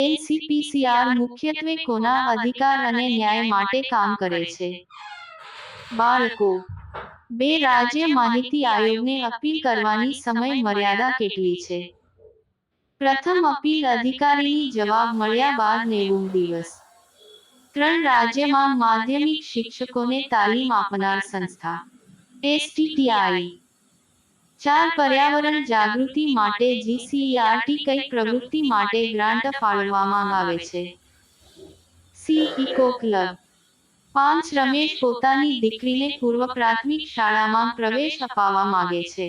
એનસીપીસીઆર મુખ્યત્વે કોના અધિકાર અને ન્યાય માટે કામ કરે છે. બાળકો, બે રાજ્ય માહિતી આયોગને અપીલ કરવાની સમય મર્યાદા કેટલી છે? પ્રથમ અપીલ અધિકારીની જવાબ મળ્યા બાદ નેવું દિવસ. ત્રણ રાજ્યમાં માધ્યમિક શિક્ષકોને તાલીમ આપનાર સંસ્થા, એસટીટીઆઈ. ચાર પર્યાવરણ જાગૃતિ માટે જીસીઆરટી કઈ પ્રવૃત્તિ માટે ગ્રાન્ટ ફાળવવામાં આવે છે. C eco club. પાંચ રમેશ પોતાની દીકરીને પૂર્વ પ્રાથમિક શાળામાં પ્રવેશ અપાવવા માંગે છે.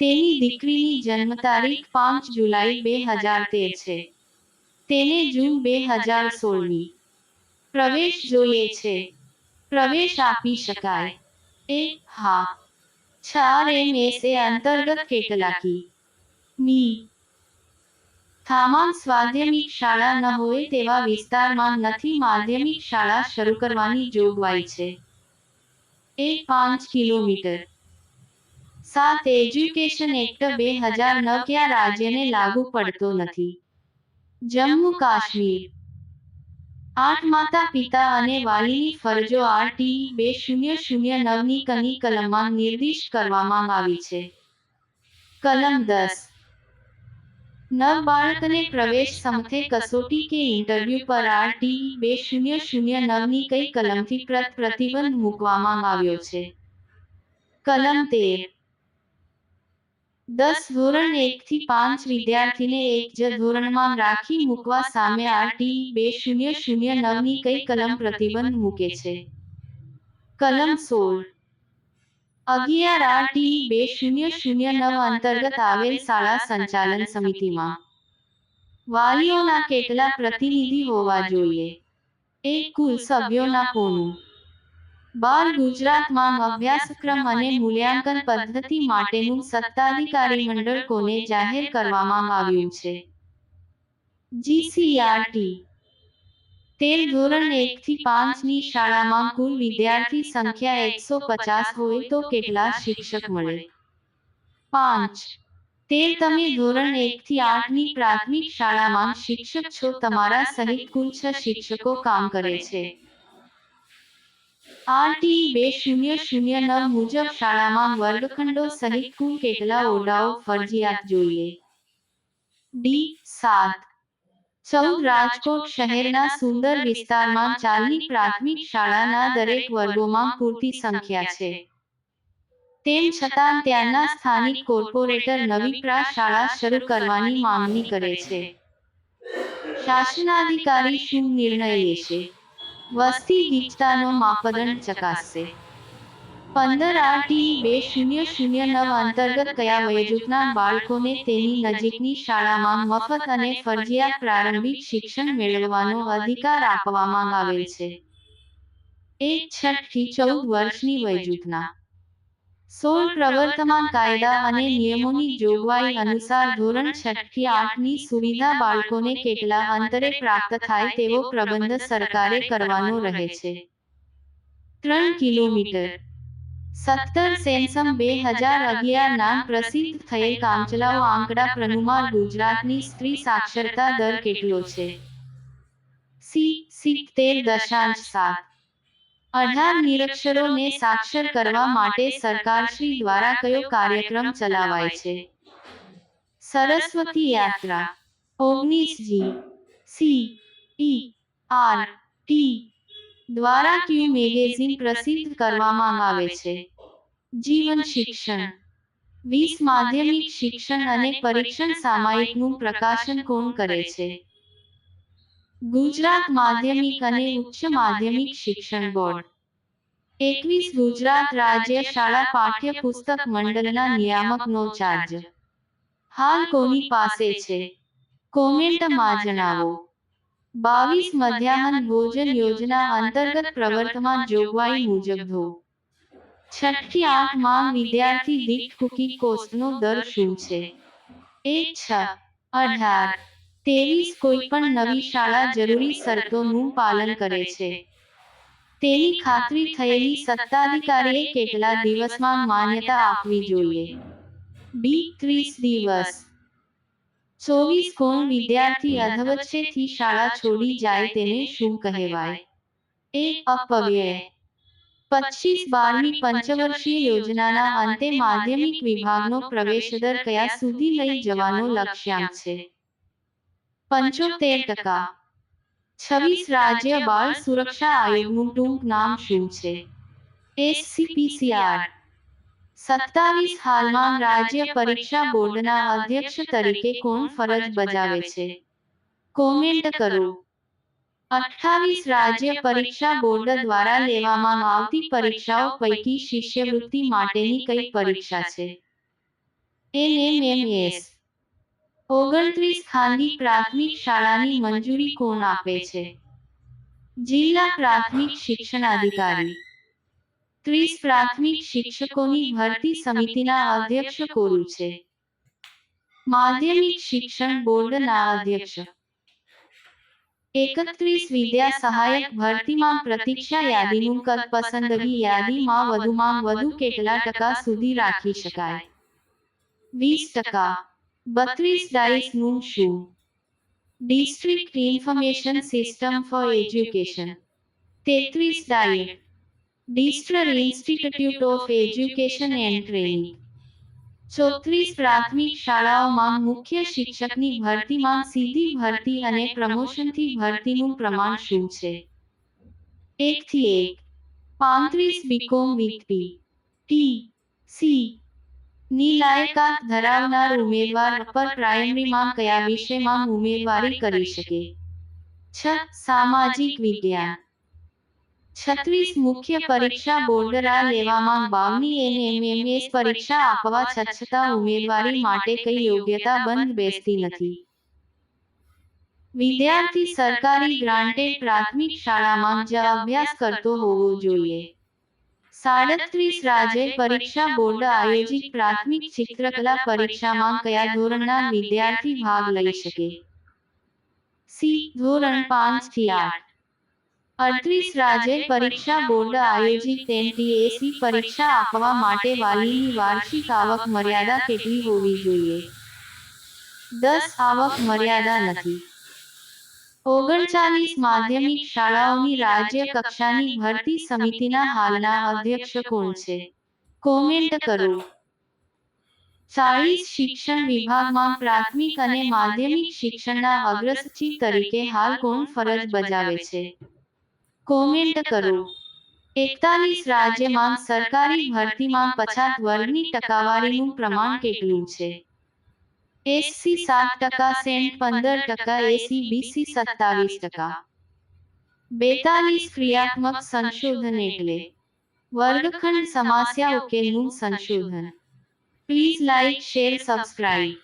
તેની દીકરીની જન્મ તારીખ પાંચ જુલાઈ બે હજાર તેર છે. તેને જૂન બે હજાર સોળની. પ્રવેશ જોઈએ છે. પ્રવેશ આપી શકાય. એ હા. ચાર એમ એસ એ અંતર્ગત કેટલાકી મી. તમામ સ્વાધ્યમિક શાળા ન હોય તેવા વિસ્તારમાં નથી માધ્યમિક શાળા શરૂ કરવાની જોગવાઈ છે. એ પાંચ કિલોમીટર. સાત એજ્યુકેશન એક્ટ બે હજાર નવ ક્યાં રાજ્યને લાગુ પડતો નથી. જમ્મુ કાશ્મીર. આઠ માતા પિતા અને વાલીની ફરજો આરટી બે શૂન્ય શૂન્ય નવની કની કલમમાં નિર્દિષ્ટ કરવામાં આવી છે. કલમ દસ. નવ બાળકને પ્રવેશ સમથે કસોટી કે ઇન્ટરવ્યુ પર આરટી બે શૂન્ય શૂન્ય નવની કઈ કલમથી પ્રત પ્રતિબંધ મૂકવામાં આવ્યો છે? કલમ તેર. દસ ધોરણ એક થી પાંચ વિદ્યાર્થીને એક જ ધોરણમાં રાખી મૂકવા સામે આરટી બે શૂન્ય શૂન્ય નવની કઈ કલમ પ્રતિબંધ મૂકે છે? કલમ સોળ. અગિયાર આરટી બે શૂન્ય શૂન્ય નવ અંતર્ગત આવેલ શાળા સંચાલન સમિતિમાં. વાલીઓના કેટલા પ્રતિનિધિ હોવા જોઈએ. એક કુલ સભ્યોના કોનું? બાર ગુજરાતમાં અભ્યાસક્રમ અને મૂલ્યાંકન પદ્ધતિ માટેનું સત્તાધિકારી મંડળ કોને જાહેર કરવામાં આવ્યું છે? જીસીઆરટી. તેર ધોરણ એક થી પાંચની શાળામાં કુલ વિદ્યાર્થી સંખ્યા એકસો પચાસ હોય તો કેટલા શિક્ષક મળે? પાંચ. તેર તમે ધોરણ એક થી આઠની પ્રાથમિક શાળામાં શિક્ષક છો, તમારા સહિત કુલ છ શિક્ષકો કામ કરે છે. આરટી બે શૂન્ય શૂન્ય નવ મુજબ શાળામાં વર્ગખંડો સહિત કુલ કેટલા ઓરડાઓ ફરજિયાત જોઈએ? ડી, સાત. ચૌદ રાજકોટ શહેરના સુંદર વિસ્તારમાં ચાલની પ્રાથમિક શાળાના દરેક વર્ગોમાં પૂરતી સંખ્યા છે. તેમ છતાં ત્યાંના સ્થાનિક કોર્પોરેટર નવી પ્રા શાળા શરૂ કરવાની માંગણી કરે છે. શાસનાધિકારી શું નિર્ણય લેશે? વસ્તી ગીચતાનો માપદંડ ચકાસશે. પંદર આરટી બે શૂન્ય શૂન્ય નવ અંતર્ગત કયા વયજૂથના બાળકોને તેની નજીકની શાળામાં મફત અને ફરજિયાત પ્રારંભિક શિક્ષણ મેળવવાનો અધિકાર આપવામાં આવેલ છે. એક છઠથી ચૌદ વર્ષની વયજૂથના સોળ પ્રવર્તમાન કાયદા અને નિયમોની જોગવાઈ અનુસાર ધોરણ છઠથી આઠની સુવિધા બાળકોને કેટલા અંતરે પ્રાપ્ત થાય તેવો પ્રબંધ સરકારે કરવાનો રહે છે. ત્રણ કિલોમીટર. સત્તર સેન્સમ બે હજાર અગિયાર નામ પ્રસિદ્ધ થયેલ કામચલાઓ આંકડા પ્રનુમાર ગુજરાતની સ્ત્રી સાક્ષરતા દર કેટલો છે? સી, સિત્તેર દશાંશ સાત. અઢાર નિરક્ષરોને સાક્ષર કરવા માટે સરકારશ્રી દ્વારા કયો કાર્યક્રમ ચલાવાય છે? સરસ્વતી યાત્રા ઓગણીસ G C E R T દ્વારા ક્યુ મેગેઝિન પ્રસિદ્ધ કરવામાં આવે છે? જીવન શિક્ષણ વીસ માધ્યમિક શિક્ષણ અને પરીક્ષણ સામાયિકનું પ્રકાશન કોણ કરે છે? ગુજરાત માધ્યમિક અને ઉચ્ચ માધ્યમિક શિક્ષણ બોર્ડ. એકવીસ ગુજરાત રાજ્ય શાળા પાઠ્ય પુસ્તક મંડળના નિયામકનો ચાર્જ. હાલ કોની પાસે છે? કોમેન્ટમાં જણાવો. બાવીસ મધ્યાહન ભોજન યોજના અંતર્ગત પ્રવર્તમાન જોગવાઈ મુજબ ધો. છઠ્ઠી આઠમાં વિદ્યાર્થી દીઠ કુકી કોસ્ટનો દર શું છે? એક છ, અઢાર ત્રેવીસ કોઈ પણ નવી શાળા જરૂરી શરતોનું પાલન કરે છે. તેની ખાતરી થયેલી સત્તાધિકારીએ કેટલા દિવસમાં માન્યતા આપવી જોઈએ? બી ત્રીસ દિવસ. ચોવીસ કોણ વિદ્યાર્થી અધવચ્ચેથી શાળા છોડી જાય તેને શું કહેવાય? એ અપવ્યય. પચીસ બારમી પંચવર્ષીય યોજનાના અંતે માધ્યમિક વિભાગનો પ્રવેશદર કયા સુધી લઈ જવાનો લક્ષ્યાંક છે? પંચોતેર ટકા. છવ્વીસ રાજ્ય બાળ સુરક્ષા આયોગનું ટૂંક નામ શું છે? એસસીપીસીઆર. સત્તાવીસ હાલમાં રાજ્ય પરીક્ષા બોર્ડના અધ્યક્ષ તરીકે કોણ ફરજ બજાવે છે? કોમેન્ટ કરો. અઠ્ઠાવીસ રાજ્ય પરીક્ષા બોર્ડ દ્વારા લેવામાં આવતી પરીક્ષાઓ પૈકી શિષ્યવૃત્તિ માટેની કઈ પરીક્ષા છે? એનએમએમએસ. ઓગણત્રીસ ખાનગી પ્રાથમિક શાળાની મંજૂરી કોણ આપે છે? જિલ્લા પ્રાથમિક શિક્ષણાધિકારી ત્રીસ પ્રાથમિક શિક્ષકોની ભરતી સમિતિના અધ્યક્ષ કોણ છે? માધ્યમિક શિક્ષણ બોર્ડના અધ્યક્ષ. એકત્રીસ વિદ્યા સહાયક ભરતીમાં પ્રતીક્ષા યાદીનું કદ પસંદગી યાદીમાં વધુમાં વધુ કેટલા ટકા સુધી રાખી શકાય? વીસ ટકા. બત્રીસ ડાઇસનું શું? District information system for education. તેત્રીસ DIET. District institute of education and training. ચોત્રીસ પ્રાથમિક શાળાઓમાં મુખ્ય શિક્ષકની ભરતીમાં સીધી ભરતી અને પ્રમોશનથી ભરતીનું પ્રમાણ શું છે? એકથી એક. પાંત્રીસ BCom with P T. C. ની લાયકાત ધરાવનાર ઉમેદવાર અપર પ્રાઇમરીમાં કયા વિષયમાં ઉમેદવારી કરી શકે? છ, સામાજિક વિજ્ઞાન. છત્રીસ, મુખ્ય પરીક્ષા બોર્ડરા લેવામાં બાવની એનએમએમએસ પરીક્ષા આપવા છતાં ઉમેદવારી માટે કઈ યોગ્યતા બંધ બેસતી નથી. વિદ્યાર્થી સરકારી ગ્રાન્ટેડ પ્રાથમિક શાળામાં જ અભ્યાસ કરતો હોવો જોઈએ. સાડત્રીસ રાજ્ય પરીક્ષા બોર્ડ આયોજિત પ્રાથમિક ચિત્રકલા પરીક્ષામાં કયા ધોરણના વિદ્યાર્થી ભાગ લઈ શકે? સી ધોરણ પાંચથી આઠ. અડત્રીસ રાજ્ય પરીક્ષા બોર્ડ આયોજિત એનટીએસી પરીક્ષા આપવા માટે વાલીની વાર્ષિક આવક મર્યાદા કેટલી હોવી જોઈએ? દસ આવક મર્યાદા નથી. ઓગણચાલીસ માધ્યમિક શાળાઓની રાજ્ય કક્ષાની ભરતી સમિતિના હાલના અધ્યક્ષ કોણ છે? કોમેન્ટ કરો. ચાલીસ શિક્ષણ વિભાગમાં પ્રાથમિક અને માધ્યમિક શિક્ષણના અગ્રસચિવ તરીકે હાલ કોણ ફરજ બજાવે છે? કોમેન્ટ કરો. એકતાલીસ રાજ્યમાં સરકારી ભરતીમાં પછાત વર્ગની ટકાવારીનું પ્રમાણ કેટલું છે? એસસી સાત ટકા સેન્ટ પંદર ટકા એસી બીસી સત્તાવીસ ટકા બેતાલીસ ક્રિયાત્મક સંશોધન એટલે વર્ગખંડ સમસ્યા ઉકેલનું સંશોધન પ્લીઝ લાઇક શેર સબસ્ક્રાઇબ